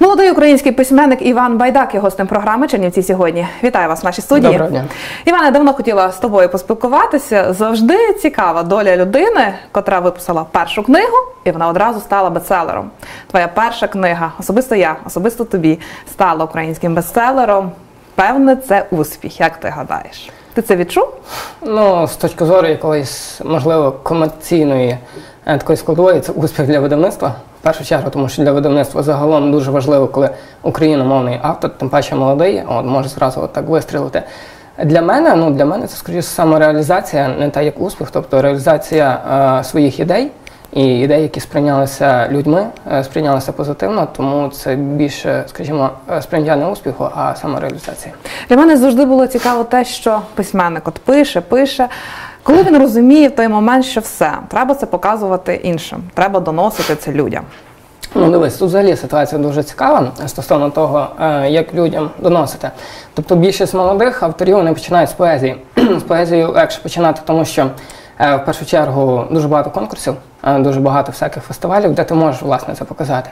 Молодий український письменник Іван Байдак є гостем програми Чернівці сьогодні. Вітаю вас в нашій студії. Доброго дня. Іване, давно хотіла з тобою поспілкуватися. Завжди цікава доля людини, котра виписала першу книгу, і вона одразу стала бестселером. Твоя перша книга, особисто я, особисто тобі, стала українським бестселером. Певне, це успіх. Як ти гадаєш? Ти це відчув? Ну, з точки зору якоїсь, можливо, комерційної е, такої складової, це успіх для видавництва. Першу чергу, тому що для видавництва загалом дуже важливо, коли україномовний автор, тим паче молодий, от, може зразу от так вистрілити. Для мене, ну для мене це скоріше самореалізація, не та як успіх, тобто реалізація е, своїх ідей і ідей, які сприйнялися людьми, е, сприйнялися позитивно, тому це більше, скажімо, е, сприйняття не успіху, а самореалізація. Для мене завжди було цікаво те, що письменник от пише, пише. Коли він розуміє в той момент, що все, треба це показувати іншим, треба доносити це людям. Ну, дивись, тут взагалі ситуація дуже цікава стосовно того, е, як людям доносити. Тобто більшість молодих авторів вони починають з поезії. з поезією легше починати, тому що е, в першу чергу дуже багато конкурсів, е, дуже багато всяких фестивалів, де ти можеш власне це показати.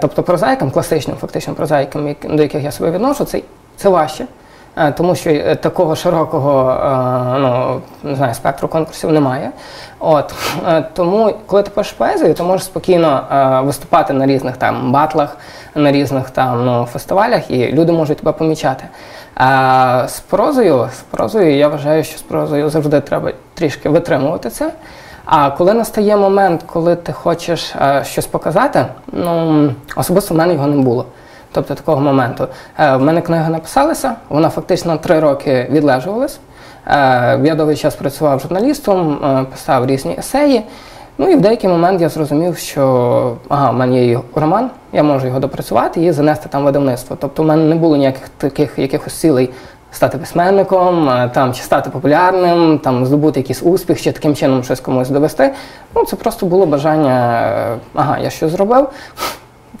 Тобто прозаїкам, класичним, фактично прозаїкам, до яких я себе відношу, це, це важче. Е, Тому що е, такого широкого е, ну, не знаю, спектру конкурсів немає. От, тому, коли ти пишеш поезію, ти можеш спокійно виступати на різних там батлах, на різних там ну, фестивалях, і люди можуть тебе помічати. А з прозою, з прозою я вважаю, що з прозою завжди треба трішки витримувати це. А коли настає момент, коли ти хочеш щось показати, ну особисто в мене його не було. Тобто такого моменту. Е, в мене книга написалася, вона фактично три роки відлежувалась. Е, я довгий час працював журналістом, е, писав різні есеї. Ну і в деякий момент я зрозумів, що ага, в мене є роман, я можу його допрацювати і занести там видавництво. Тобто в мене не було ніяких таких якихось цілей стати письменником, там, чи стати популярним, там, здобути якийсь успіх, чи таким чином щось комусь довести. Ну, це просто було бажання, ага, я щось зробив,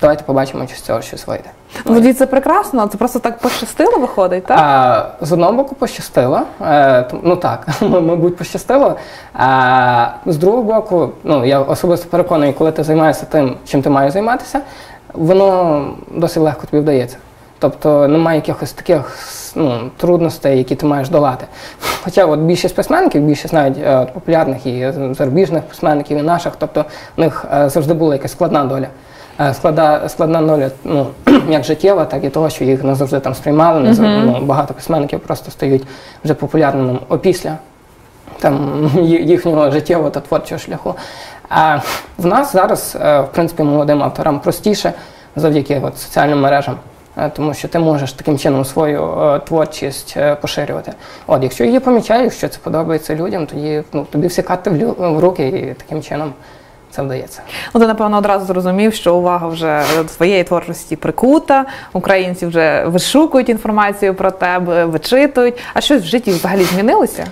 давайте побачимо, чи з цього щось вийде. Тоді це прекрасно, це просто так пощастило виходить, так? А, з одного боку пощастило, е, ну так, мабуть, пощастило. А, з другого боку, ну я особисто переконаний, коли ти займаєшся тим, чим ти маєш займатися, воно досить легко тобі вдається. Тобто немає якихось таких ну, трудностей, які ти маєш долати. Хоча от більшість письменників, більшість навіть е, от популярних і зарубіжних письменників, і наших, тобто в них е, завжди була якась складна доля. Е, Склада, складна доля, ну, як життєва, так і того, що їх не завжди там сприймали. Не завжди, ну, багато письменників просто стають вже популярними опісля там, їхнього життєвого та творчого шляху. А в нас зараз, е, в принципі, молодим авторам простіше завдяки от, соціальним мережам. е, Тому що ти можеш таким чином свою творчість поширювати. От, якщо її помічаєш, якщо це подобається людям, тоді ну, тобі всі карти в руки і таким чином це вдається. Ну, ти, напевно, одразу зрозумів, що увага вже до своєї творчості прикута. Українці вже вишукують інформацію про тебе, вичитують. А щось в житті взагалі змінилося?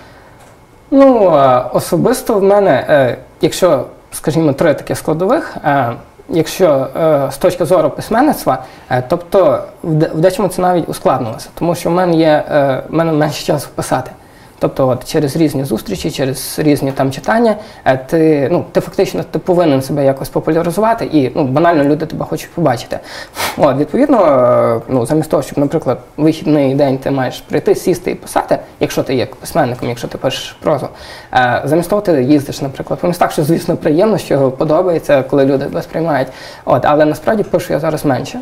Ну, е, особисто в мене, е, якщо, скажімо, три такі складових, е, якщо е, з точки зору письменництва, е, тобто в в дечому це навіть ускладнилося, тому що в мене є е, в мене менше часу писати. Тобто, от через різні зустрічі, через різні там читання, е, ти ну ти фактично ти повинен себе якось популяризувати, і ну банально люди тебе хочуть побачити. От відповідно, е, ну замість того, щоб, наприклад, вихідний день ти маєш прийти, сісти і писати, якщо ти є письменником, якщо ти пишеш прозу, е, замість того ти їздиш, наприклад, по містах, що звісно приємно, що подобається, коли люди тебе сприймають. От, але насправді пишу я зараз менше.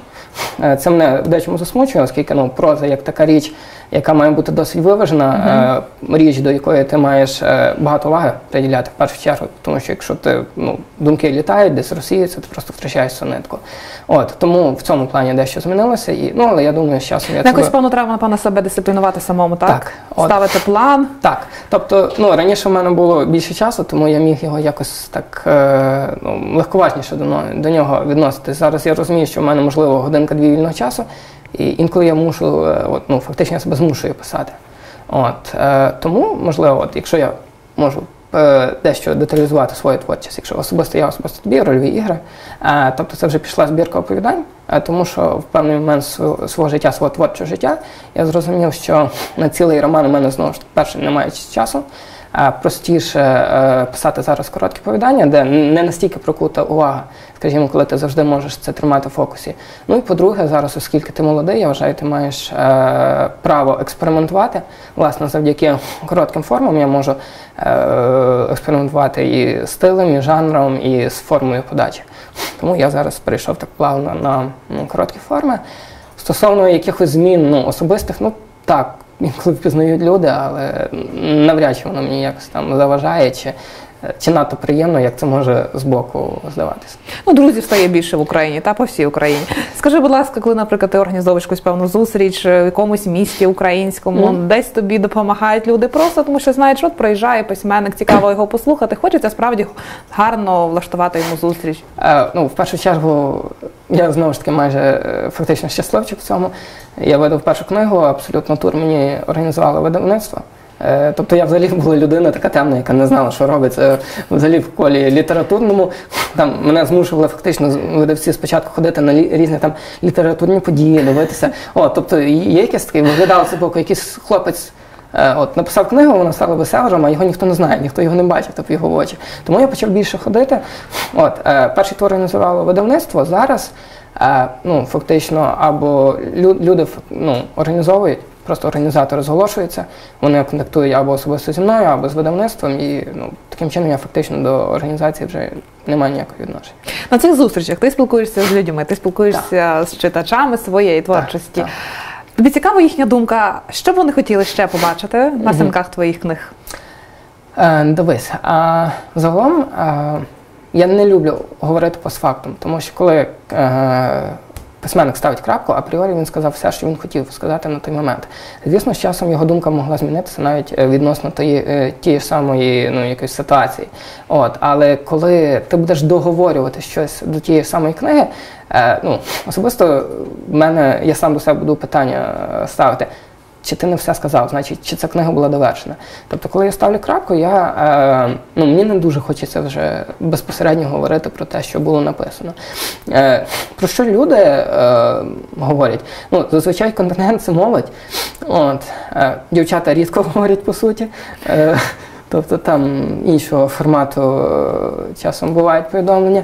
Це мене в дечому засмучує, оскільки ну проза як така річ, яка має бути досить виважена, е, річ, до якої ти маєш е, багато уваги приділяти в першу чергу, тому що якщо ти ну, думки літають, десь розсіються, ти просто втрачаєш цю нитку. От тому в цьому плані дещо змінилося, і ну але я думаю, з часом я Ну, Якось, певно, треба, напевно, себе дисциплінувати самому, так? Так, от. Ставити план. Так, тобто, ну раніше в мене було більше часу, тому я міг його якось так е, ну, легковажніше до, до нього відноситись. Зараз я розумію, що в мене можливо годинка-дві вільного часу, і інколи я мушу, е, от, ну фактично я себе змушую писати. От е, тому, можливо, от якщо я можу е, дещо деталізувати свою творчість, якщо особисто я особисто тобі рольові ігри, е, тобто це вже пішла збірка оповідань, е, тому що в певний момент св- свого життя, свого творчого життя, я зрозумів, що на цілий роман у мене знову ж перше немає часу. Е, простіше е, писати зараз короткі повідання, де не настільки прокута увага, скажімо, коли ти завжди можеш це тримати в фокусі. Ну і по-друге, зараз, оскільки ти молодий, я вважаю, ти маєш е, право експериментувати. Власне, завдяки коротким формам я можу експериментувати і стилем, і жанром, і з формою подачі. Тому я зараз перейшов так плавно на короткі форми. Стосовно якихось змін ну, особистих, ну так, інколи впізнають люди, але навряд чи воно мені якось там заважає, чи, чи надто приємно, як це може збоку здаватися. Ну, друзів стає більше в Україні та по всій Україні. Скажи, будь ласка, коли, наприклад, ти організовуєш якусь певну зустріч в якомусь місті українському, Мгм. десь тобі допомагають люди, просто тому що знаєш, от проїжджає письменник, цікаво його послухати. Хочеться справді гарно влаштувати йому зустріч. Е, ну, в першу чергу, я знову ж таки майже е, фактично щасливчик в цьому. Я видав першу книгу, абсолютно тур мені організувало видавництво. Е, Тобто я взагалі була людина така темна, яка не знала, що робиться взагалі в колі літературному. Там мене змушували фактично видавці спочатку ходити на різні там літературні події, дивитися. О, тобто є якесь таке, виглядало це боку, якийсь хлопець. е, От написав книгу, вона стала бестселером, а його ніхто не знає, ніхто його не бачив, тобто його в очі. Тому я почав більше ходити. От е, перший твор організувало видавництво. Зараз е, ну фактично або люди ну, організовують, просто організатори зголошуються, вони контактують або особисто зі мною, або з видавництвом, і ну таким чином я фактично до організації вже не маю ніякого відношення. На цих зустрічах ти спілкуєшся з людьми, ти спілкуєшся з читачами своєї творчості. так. Тобі цікава їхня думка, що б вони хотіли ще побачити на сторінках твоїх книг? Е, дивись, а загалом е, я не люблю говорити постфактум, тому що коли е, письменник ставить крапку, апріорі він сказав все, що він хотів сказати на той момент. Звісно, з часом його думка могла змінитися навіть е, відносно тої, е, тієї самої ну, якоїсь ситуації. От, але коли ти будеш договорювати щось до тієї самої книги, е, ну, особисто в мене я сам до себе буду питання е, ставити чи ти не все сказав, значить, чи ця книга була довершена. Тобто, коли я ставлю крапку, я, е, ну, мені не дуже хочеться вже безпосередньо говорити про те, що було написано. Е, про що люди е, говорять? Ну, зазвичай контингент це молодь. От, е, дівчата рідко говорять по суті. Е, Тобто там іншого формату е, часом бувають повідомлення.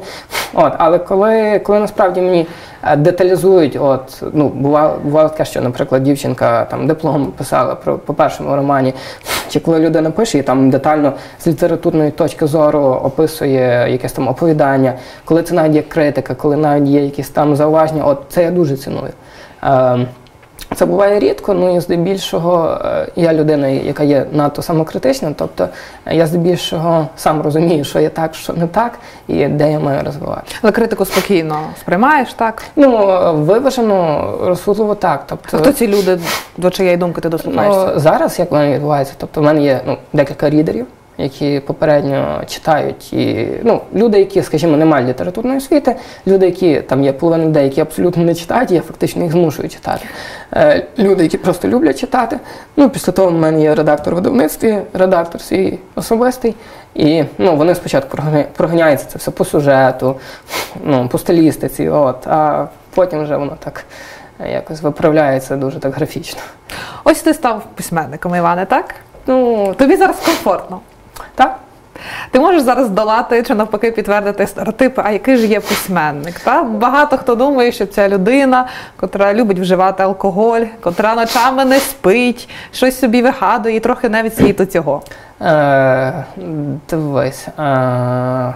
От, але коли, коли насправді мені е, деталізують, от, ну, бувало, бувало таке, що, наприклад, дівчинка там диплом писала про, по першому романі, чи коли людина пише і там детально з літературної точки зору описує якесь там оповідання, коли це навіть є критика, коли навіть є якісь там зауваження, от це я дуже ціную. Це буває рідко, ну і здебільшого е, я людина, яка є надто самокритична, тобто е, я здебільшого сам розумію, що є так, що не так, і де я маю розвивати. Але критику спокійно сприймаєш, так? Ну, виважено, розсудливо так. Тобто, Хто ці люди, до чиєї думки ти дослухаєшся? Ну, зараз як мене відбувається? Тобто в мене є ну, декілька рідерів, які попередньо читають, і ну, люди, які, скажімо, не мають літературної освіти, люди, які там є половина людей, які абсолютно не читають, я фактично їх змушую читати. Е, люди, які просто люблять читати. Ну, після того в мене є редактор в видавництві, редактор свій особистий. І ну, вони спочатку проганяються це все по сюжету, ну, по стилістиці, от, а потім вже воно так е, якось виправляється дуже так графічно. Ось ти став письменником, Іване, так? Ну, Тобі зараз комфортно. Так. Ти можеш зараз долати чи навпаки підтвердити стереотипи, а який ж є письменник? Та? Багато хто думає, що ця людина, котра любить вживати алкоголь, котра ночами не спить, щось собі вигадує і трохи не від світу цього. Е, дивись. Е,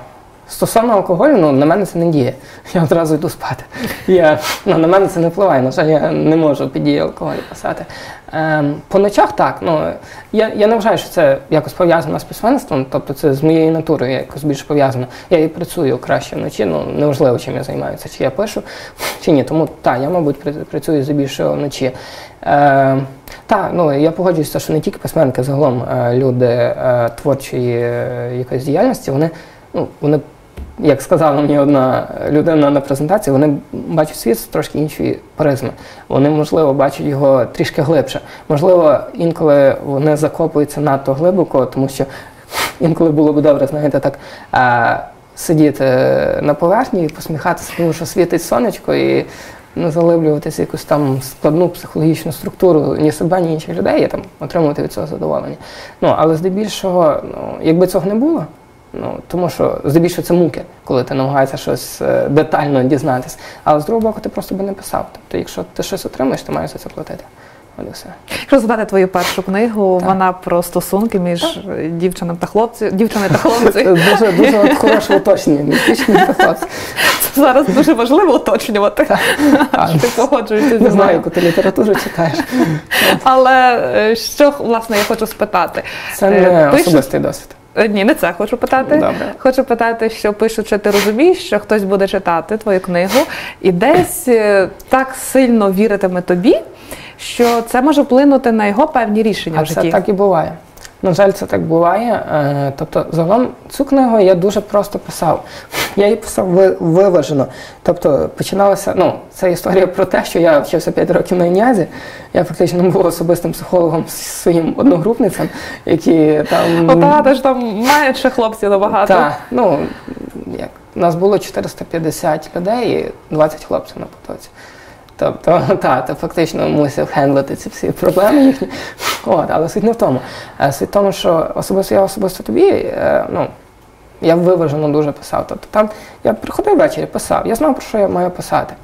стосовно алкоголю, ну, на мене це не діє. Я одразу йду спати. Я, ну, на мене це не впливає. На жаль, я не можу під дією алкоголю писати. Е, по ночах так. Ну, я, я не вважаю, що це якось пов'язано з письменством, тобто це з моєю натурою якось більше пов'язано. Я і працюю краще вночі, ну неважливо, чим я займаюся, чи я пишу, чи ні. Тому так, я, мабуть, пр- працюю здебільшого вночі. Е, так, ну я погоджуюся, що не тільки письменники, загалом е, люди е, творчої е, якоїсь діяльності, вони, ну, вони, як сказала мені одна людина на презентації, вони бачать світ з трошки іншої призми. Вони, можливо, бачать його трішки глибше. Можливо, інколи вони закопуються надто глибоко, тому що інколи було б добре, знаєте, так. Е, Сидіти на поверхні і посміхатися, тому що світить сонечко, і не залиблюватися в якусь там складну психологічну структуру ні себе, ні інших людей, і там отримувати від цього задоволення. Ну, але здебільшого, ну, якби цього не було, ну, тому що здебільшого це муки, коли ти намагаєшся щось е, детально дізнатися. Але з другого боку, ти просто би не писав. Тобто, якщо ти щось отримаєш, ти маєш за це платити. От і все. Якщо згадати твою першу книгу, Так. вона про стосунки між дівчиною та хлопцем, дівчиною та хлопцем. Дуже дуже хороше уточнення. Не дівчина, та хлопці. Це зараз дуже важливо уточнювати. Ти погоджуєшся зі Не знаю, яку ти літературу читаєш. Але е, що власне я хочу спитати? Це Е, не особистий досвід. Е, Ні, не це хочу питати. Добре. Хочу питати, що пишучи, ти розумієш, що хтось буде читати твою книгу і десь е, так сильно віритиме тобі, що це може вплинути на його певні рішення А в це житті. так і буває. На жаль, це так буває. Е, Тобто, загалом цю книгу я дуже просто писав. Я її писав ви- виважено. Тобто починалася, ну, це історія про те, що я вчився 5 років на інязі. Я фактично був особистим психологом зі своїм одногрупницям, які там. Ота, ти ж там мають ще хлопців набагато. Так, ну як нас було 450 людей і 20 хлопців на потоці. Тобто, та, ти фактично мусив хендлити ці всі проблеми їхні. От, але суть не в тому. Е, Суть в тому, що особисто я особисто тобі, е, ну, я виважено дуже писав. Тобто там я приходив ввечері, писав, я знав, про що я маю писати.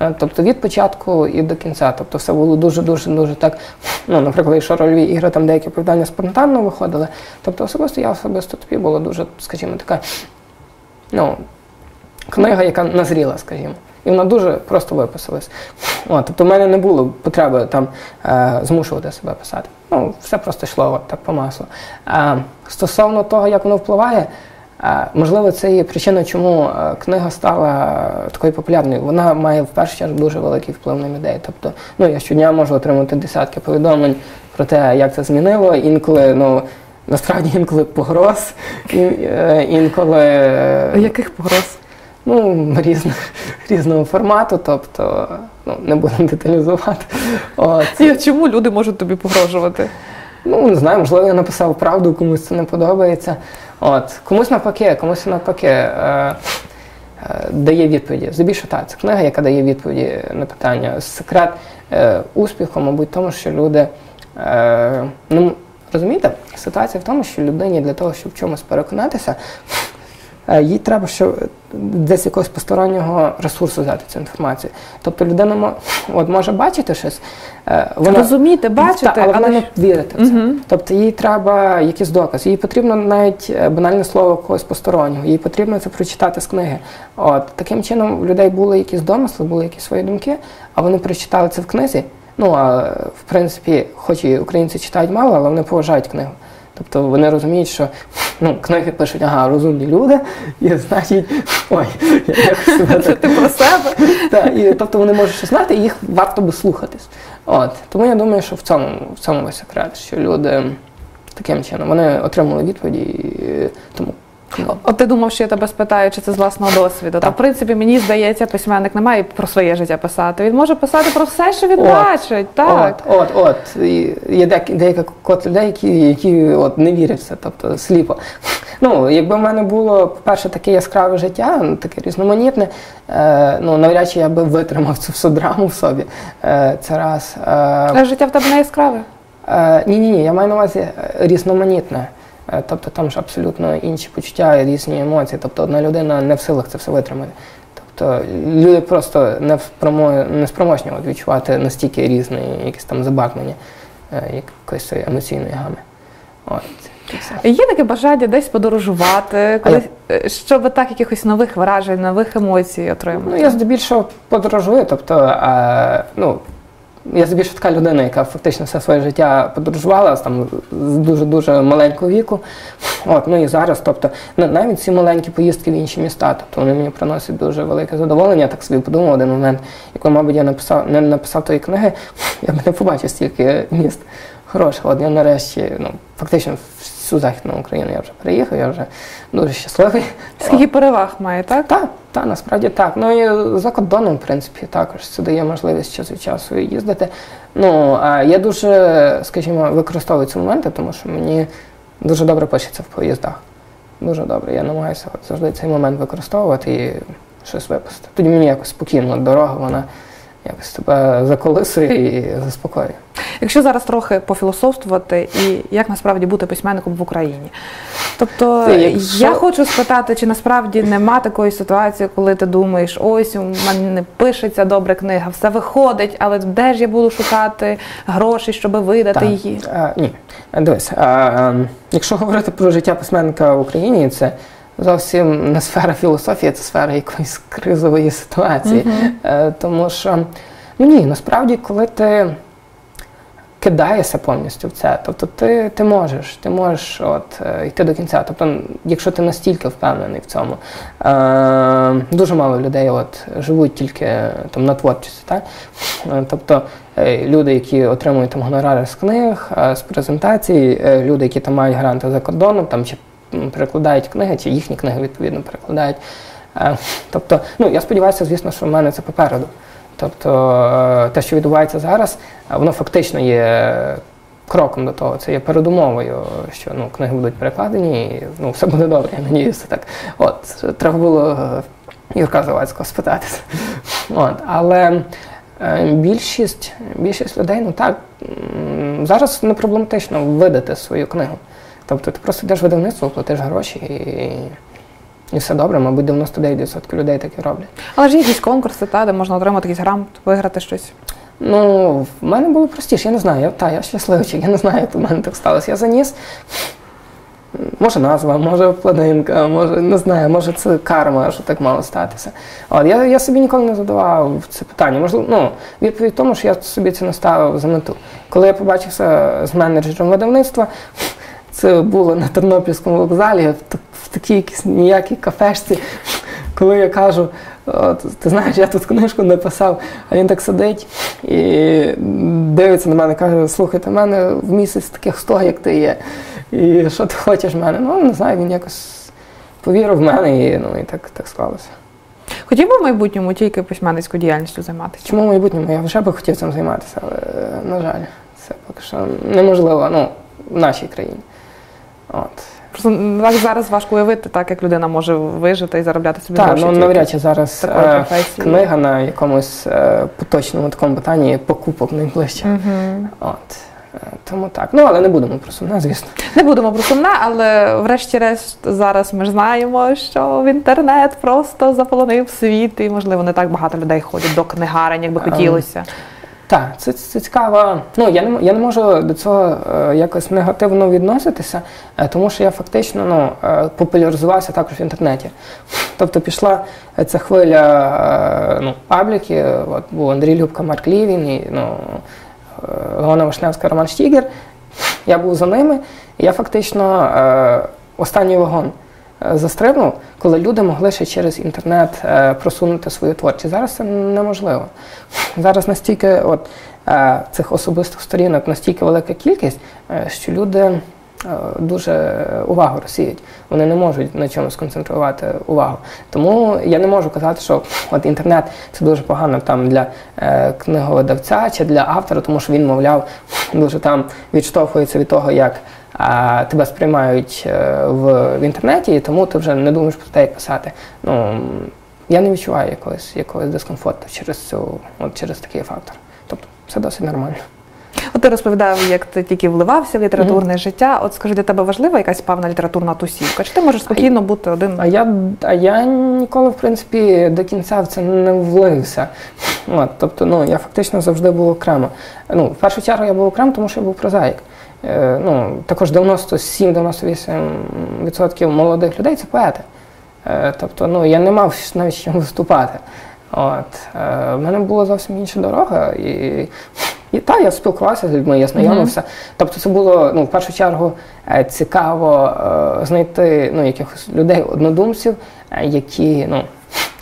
Е, Тобто від початку і до кінця. Тобто все було дуже-дуже дуже так. Ну, наприклад, якщо рольові ігри, там деякі оповідання спонтанно виходили. Тобто особисто я особисто тобі було дуже, скажімо, така ну, книга, яка назріла, скажімо. І вона дуже просто виписалась. От, тобто в мене не було потреби там е, змушувати себе писати. Ну, все просто йшло от, так по маслу. Е, стосовно того, як воно впливає, е, можливо, це є причина, чому е, книга стала е, такою популярною. Вона має в першу чергу дуже великий вплив на людей. Тобто, ну, я щодня можу отримати десятки повідомлень про те, як це змінило. Інколи, ну, насправді інколи погроз, е, інколи. Яких погроз? Ну, різних, різного формату, тобто, ну, не будемо деталізувати. От. І чому люди можуть тобі погрожувати? Ну, не знаю, можливо, я написав правду, комусь це не подобається. От. Комусь навпаки, комусь навпаки е, е, дає відповіді. Здебільшого так, це книга, яка дає відповіді на питання. Секрет е, успіху, мабуть, в тому, що люди. Е, ну, розумієте, ситуація в тому, що людині для того, щоб в чомусь переконатися, їй треба що десь якогось постороннього ресурсу взяти цю інформацію. Тобто людина от може бачити щось, е, вона Розуміти, бачити, Та, але вона не вірити в це. Мгм. Тобто їй треба якийсь доказ. Їй потрібно навіть е, банальне слово когось постороннього. Їй потрібно це прочитати з книги. От таким чином у людей були якісь домисли, були якісь свої думки, а вони прочитали це в книзі. Ну а е, в принципі, хоч і українці читають мало, але вони поважають книгу. Тобто вони розуміють, що ну, книги пишуть, ага, розумні люди, і значить, ой, я якось себе Це ти про себе. і, тобто вони можуть щось знати, і їх варто би слухатись. От. Тому я думаю, що в цьому, в цьому весь секрет, що люди таким чином вони отримали відповіді, і тому От ти думав, що я тебе спитаю, чи це з власного досвіду. Та в принципі, мені здається, письменник не має про своє життя писати. Він може писати про все, що він От. бачить. Так. От, от, от. І є деяка кот людей, які, які от, не вірять в це, тобто сліпо. Ну, якби в мене було, по-перше, таке яскраве життя, ну, таке різноманітне, е, ну, навряд чи я би витримав цю всю драму в собі. Е, це раз. Е, Але життя в тебе не яскраве. Е, ні, ні, ні, я маю на увазі е, різноманітне. Е, Тобто там ж абсолютно інші почуття і різні емоції. Тобто одна людина не в силах це все витримати. Тобто люди просто не впромо... не спроможні відчувати настільки різні якісь там забарвлення е, якоїсь цієї емоційної гами. От. Є таке бажання десь подорожувати, коли, е, щоб так якихось нових вражень, нових емоцій отримати. Ну, я здебільшого подорожую, тобто, е, ну, я здебільшого така людина, яка фактично все своє життя подорожувала там, з дуже-дуже маленького віку. От, ну і зараз, тобто, на- навіть ці маленькі поїздки в інші міста, тобто вони мені приносять дуже велике задоволення. Я так собі подумав один момент, якщо, мабуть, я написав, не написав тої книги, я б не побачив стільки міст хороших. От я нарешті, ну, фактично всю Західну Україну я вже приїхав, я вже дуже щасливий. Скільки переваг має, так? Так, так, насправді так. Ну і за кордоном, в принципі, також це дає можливість час від часу їздити. Ну, а я дуже, скажімо, використовую ці моменти, тому що мені дуже добре пишеться в поїздах. Дуже добре. Я намагаюся от завжди цей момент використовувати і щось випустити. Тоді мені якось спокійно дорога, вона якось тебе заколисує і заспокоює. Якщо зараз трохи пофілософствувати, і як насправді бути письменником в Україні. Тобто Це якщо- я хочу спитати, чи насправді нема такої ситуації, коли ти думаєш, ось у мене не пишеться добре книга, все виходить, але де ж я буду шукати гроші, щоб видати Так. її? А, ні, дивись, а, ем, якщо говорити про життя письменника в Україні, це зовсім не сфера філософії, це сфера якоїсь кризової ситуації. Е, тому що, ну ні, насправді, коли ти кидаєшся повністю в це, тобто ти, ти можеш, ти можеш от, е, йти до кінця. Тобто, якщо ти настільки впевнений в цьому, е, дуже мало людей от, живуть тільки там, на творчості. Так? Е, Тобто е, люди, які отримують там гонорари з книг, з презентацій, люди, які там мають гранти за кордоном, там чи перекладають книги, чи їхні книги відповідно перекладають. Тобто, ну я сподіваюся, звісно, що в мене це попереду. Тобто е, те, що відбувається зараз, воно фактично є кроком до того. Це є передумовою, що ну, книги будуть перекладені, і ну, все буде добре, я надіюся так. От, треба було е, Юрка Завадського спитатися. От, але е, більшість, більшість людей, ну так, зараз не проблематично видати свою книгу. Тобто ти просто йдеш видавництво, платиш гроші і, і все добре, мабуть, 99% людей так і роблять. Але ж є якісь конкурси, та, де можна отримати якийсь грант, виграти щось. Ну, в мене було простіше, я не знаю. Я, та, я щасливчик, я не знаю, як у мене так сталося. Я заніс. Може назва, може планинка, може не знаю, може це карма, що так мало статися. От, я, я собі ніколи не задавав це питання. Можливо, ну, відповідь тому, що я собі це не ставив за мету. Коли я побачився з менеджером видавництва, це було на Тернопільському вокзалі, в, в такій якійсь ніякій кафешці. Коли я кажу, ти знаєш, я тут книжку написав, а він так сидить і дивиться на мене, каже: слухайте, в мене в місяць таких 100, як ти є. І що ти хочеш в мене? Ну, не знаю, він якось повірив в мене, і, ну, і так, так склалося. Хотів би в майбутньому тільки письменницькою діяльністю займатися? Чому в майбутньому? Я вже би хотів цим займатися, але, на жаль, це поки що неможливо ну, в нашій країні. От. Просто так зараз важко уявити, так як людина може вижити і заробляти собі Так, гроші. ну навряд чи зараз е, книга на якомусь е, поточному такому питанні покупок найближче. Мгм. От. Е, Тому так. Ну, але не будемо про сумне, звісно. Не будемо про сумне, але врешті-решт зараз ми ж знаємо, що в інтернет просто заполонив світ, і можливо не так багато людей ходять до книгарень, як би Ем, хотілося. Так, це, це цікаво. Ну, я не, я не можу до цього е, якось негативно відноситися, е, тому що я фактично ну, е, популяризувався також в інтернеті. Тобто пішла ця хвиля е, ну, пабліки, от був Андрій Любка, Марк Лівін і ну, е, Леона Вишневська, Роман Штігер. Я був за ними, і я фактично е, останній вагон застрибнув, коли люди могли ще через інтернет е, просунути свою творчість. Зараз це неможливо. Зараз настільки от, е, цих особистих сторінок настільки велика кількість, е, що люди е, дуже увагу розсіють. Вони не можуть на чому сконцентрувати увагу. Тому я не можу казати, що от інтернет це дуже погано там для е, книговидавця чи для автора, тому що він, мовляв, дуже там відштовхується від того, як а, тебе сприймають е, в, в інтернеті, і тому ти вже не думаєш про те, як писати. Ну, я не відчуваю якогось, якогось дискомфорту через цю, от через такий фактор. Тобто це досить нормально. От ти розповідав, як ти тільки вливався в літературне життя. От скажи, для тебе важлива якась певна літературна тусівка? Чи ти можеш спокійно бути один? А я, а я ніколи, в принципі, до кінця в це не влився. От, тобто, ну, я фактично завжди був окремо. Ну, в першу чергу я був окремо, тому що я був прозаїк. Е, ну, також 97-98% молодих людей це поети. Е, тобто, ну, я не мав навіть з чим виступати. От, е, в мене була зовсім інша дорога. І, і так, я спілкувався з людьми, я знайомився. Тобто це було ну, в першу чергу цікаво знайти ну, якихось людей, однодумців, е, які, ну,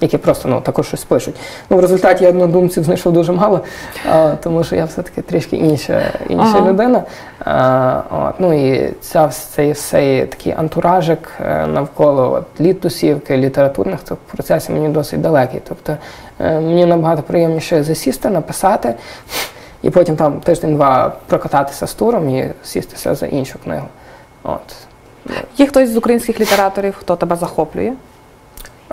які просто ну, також щось пишуть. Ну, в результаті я однодумців знайшов дуже мало, е, тому що я все-таки трішки інша, інша Ага. людина. Е, от, ну і ця, цей все такий антуражик е, навколо от, літусівки, літературних процесів мені досить далекий. Тобто е, мені набагато приємніше засісти, написати. І потім там тиждень-два прокататися з туром і сістися за іншу книгу. От. Є хтось з українських літераторів, хто тебе захоплює?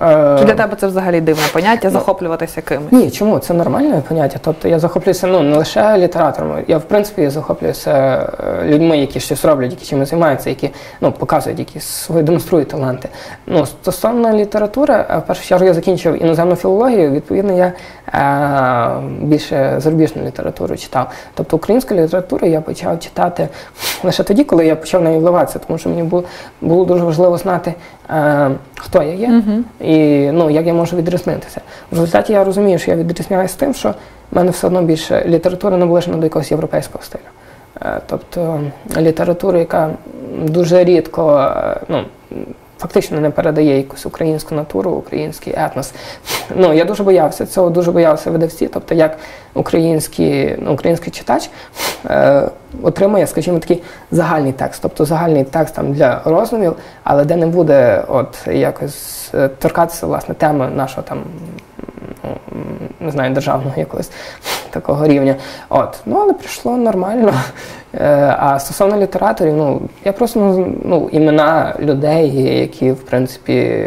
Е, Чи для тебе це взагалі дивне поняття захоплюватися кимось? Ні, чому? Це нормальне поняття. Тобто я захоплююся ну, не лише літераторами, я в принципі захоплююся е, людьми, які щось роблять, які чимось займаються, які ну, показують, які свої демонструють таланти. Ну, Стосовно літератури, е, в першу чергу я закінчив іноземну філологію, відповідно, я е, більше зарубіжну літературу читав. Тобто українську літературу я почав читати лише тоді, коли я почав нею вливатися, тому що мені було, було дуже важливо знати, е, хто я є і ну, як я можу відрізнитися. В результаті я розумію, що я відрізняюся тим, що в мене все одно більше література наближена до якогось європейського стилю. Е, Тобто література, яка дуже рідко, е, ну, фактично не передає якусь українську натуру, український етнос. Ну, я дуже боявся цього, дуже боявся видавці, тобто як український, ну, український читач е, отримує, скажімо, такий загальний текст, тобто загальний текст там для розумів, але де не буде от якось е, торкатися власне теми нашого там. Не знаю, державного якогось такого рівня. От. Ну, але прийшло нормально. Е, А стосовно літераторів, ну, я просто ну, ну, імена людей, які, в принципі,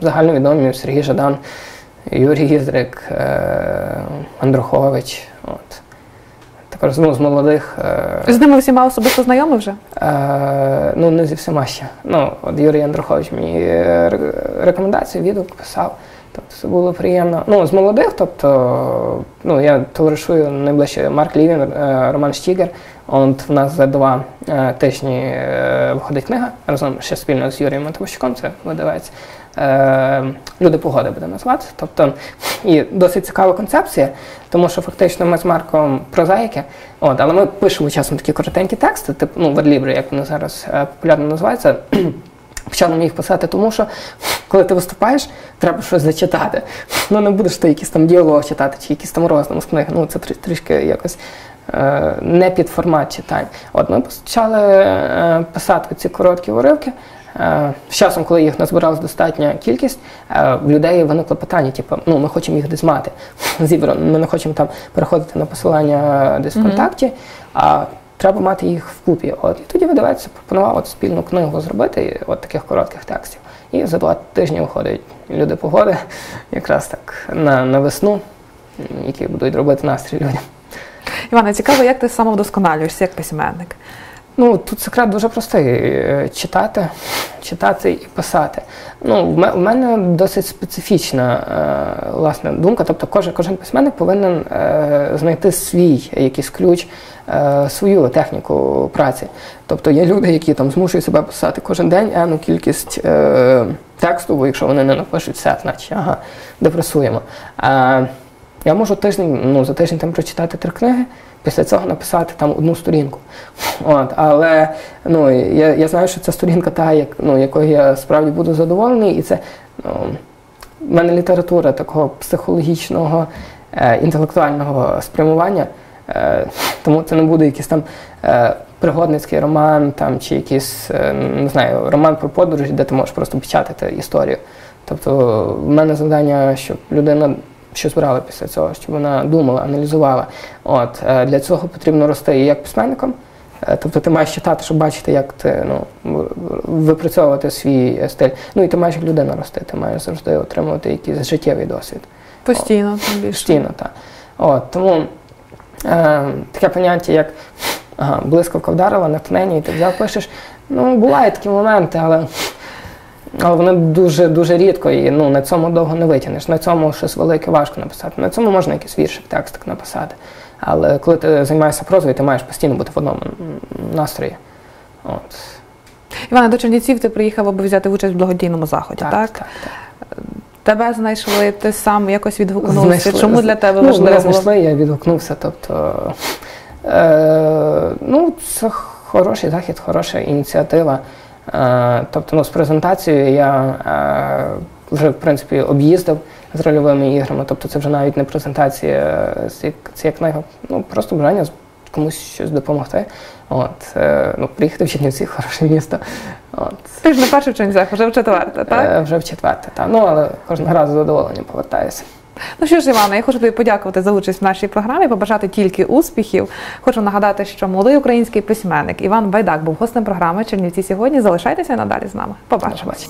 загальновідомі Сергій Жадан, Юрій Гізрик, е, Андрухович. От. Також ну, з молодих. е, З ними всіма особисто знайомі вже? Е, ну, не зі всіма ще. Ну, от Юрій Андрухович мені ре- рекомендацію, відгук писав. Тобто це було приємно. Ну, з молодих, тобто, ну, я товаришую найближче Марк Лівін, е, Роман Штігер. От в нас за два е, тижні е, виходить книга разом ще спільно з Юрієм Матовощуком, це видавець. Люди погоди буде назвати. Тобто, і досить цікава концепція, тому що фактично ми з Марком прозаїки, от, але ми пишемо часом такі коротенькі тексти, типу ну, верлібри, як вони зараз популярно називаються. Почали ми їх писати, тому що коли ти виступаєш, треба щось зачитати. Ну не будеш ти якийсь там діалог читати, чи якийсь там роздум з книг. Ну це трішки якось е, не під формат читань. От ми почали е, писати ці короткі уривки. Е, з часом, коли їх назбиралась достатня кількість, е, в людей виникло питання, типу, ну ми хочемо їх десь мати зібрано. Ми не хочемо там переходити на посилання десь в контакті, а треба мати їх вкупі. От і тоді видавець пропонував от спільну книгу зробити, от таких коротких текстів. І за два тижні виходять люди погоди, якраз так на, на весну, які будуть робити настрій людям. Іване, цікаво, як ти самовдосконалюєшся як письменник? Ну, тут секрет дуже простий: е, читати, читати і писати. Ну, в мене досить специфічна е, власне думка. Тобто, кожен, кожен письменник повинен е, знайти свій якийсь ключ, свою техніку праці. Тобто є люди, які там змушують себе писати кожен день енну кількість тексту, бо якщо вони не напишуть все, значить ага, депресуємо. Я можу тиждень, ну, за тиждень там прочитати три книги, після цього написати там одну сторінку. От, але ну, я, я знаю, що це сторінка та, як, ну, якою я справді буду задоволений, і це ну, в мене література такого психологічного, е, інтелектуального спрямування, е, тому це не буде якийсь там е, пригодницький роман там, чи якийсь е, не знаю, роман про подорожі, де ти можеш просто печатати історію. Тобто в мене завдання, щоб людина щось брала після цього, щоб вона думала, аналізувала. От, е, для цього потрібно рости і як письменником. Е, Тобто ти маєш читати, щоб бачити, як ти ну, випрацьовувати свій е, стиль. Ну і ти маєш як людина рости, ти маєш завжди отримувати якийсь життєвий досвід. Постійно, тим більше. Постійно, так. От, тому е, таке поняття, як ага, блискавка вдарила, натхнення, і ти взяв пишеш. Ну, бувають такі моменти, але, але вони дуже дуже рідко і ну, на цьому довго не витягнеш. На цьому щось велике важко написати. На цьому можна якийсь віршик, текстик написати. Але коли ти займаєшся прозою, ти маєш постійно бути в одному настрої. От. Іване, до Чернівців ти приїхав, аби взяти участь в благодійному заході, так? так, так. Тебе знайшли, ти сам якось відгукнувся. Знайшли. Чому для тебе ну, важливо мене знайшли, я відгукнувся. Тобто, е, ну, це хороший захід, хороша ініціатива. Е, тобто, ну, з презентацією я е, вже в принципі об'їздив з рольовими іграми. Тобто, це вже навіть не презентація, це, це як книга, ну просто бажання комусь щось допомогти. От, е, ну, приїхати в Чернівці, хороше місто. От. Ти ж не перший в Чернівцях, вже в четверте, так? Е, вже в четверте, так. Ну, але кожного разу з задоволенням повертаюся. Ну що ж, Івана, я хочу тобі подякувати за участь в нашій програмі, побажати тільки успіхів. Хочу нагадати, що молодий український письменник Іван Байдак був гостем програми Чернівці сьогодні. Залишайтеся надалі з нами. Побачимось.